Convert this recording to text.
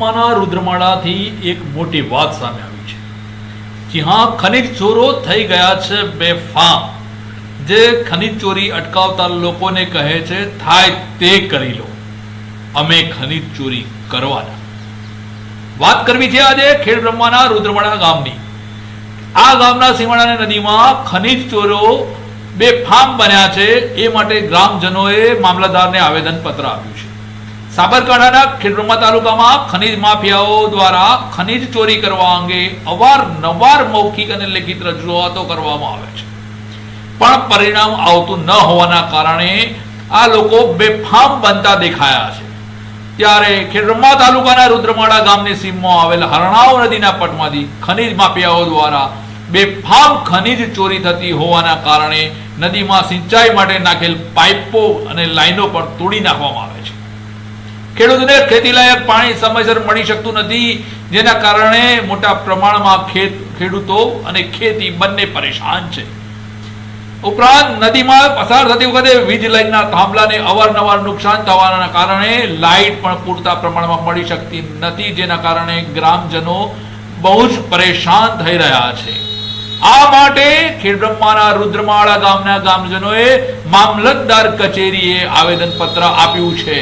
માના રુદ્રમાળાથી એક મોટી વાત સામે આવી છે. જ્યાં ખનિજ ચોરો થઈ ગયા છે બેફામ. જે ખનિજ ચોરી અટકાવતા લોકોને કહે છે થાય તે કરી લો. અમે ખનિજ ચોરી કરવાના. વાત કરવી છે આજે ખેડ બ્રહ્માના રુદ્રમાળા ગામની. આ ગામના સીમાડાની નદીમાં ખનિજ ચોરો બેફામ બન્યા છે. એ માટે ગ્રામજનોએ મામલતદારને આવેદન પત્ર આપ્યું છે. સાબરકાંઠાના ખેડબ્રહ્મા તાલુકામાં ખનિજ માફિયાઓ દ્વારા ખનિજ ચોરી કરવા અંગે અવારનવાર મૌખિક અને લેખિત રજૂઆતો કરવામાં આવે છે. પણ પરિણામ આવતું ન હોવાના કારણે આ લોકો બેફામ બનતા દેખાયા છે. ત્યારે ખેડબ્રહ્મા તાલુકાના રુદ્રમાળા ગામની સીમમાં આવેલ હરણાવ નદીના પટમાંથી ખનિજ માફિયાઓ દ્વારા બેફામ ખનિજ ચોરી થતી હોવાના કારણે નદીમાં સિંચાઈ માટે નાખેલ પાઇપો અને લાઈનો પણ તોડી નાખવામાં આવે છે. ખેડૂતોને ખેતીલાયક પાણી સમયસર મળી શકતું નથી, જેના કારણે મોટા પ્રમાણમાં ખેત, ખેડૂતો અને ખેતી બંને પરેશાન છે. ઉપરાંત નદીમાં પસાર થતી વખતે વીજ લાઇનના થાંભલાને અવારનવાર નુકસાન થવાના કારણે લાઇટ પણ પૂરતા પ્રમાણમાં મળી શકતી નથી, જેના કારણે ગ્રામજનો બહુ જ પરેશાન થઈ રહ્યા છે. આ માટે ખેડબ્રહ્માના રુદ્રમાળા ગામના ગામજનોએ મામલતદાર કચેરીએ આવેદન પત્ર આપ્યું છે.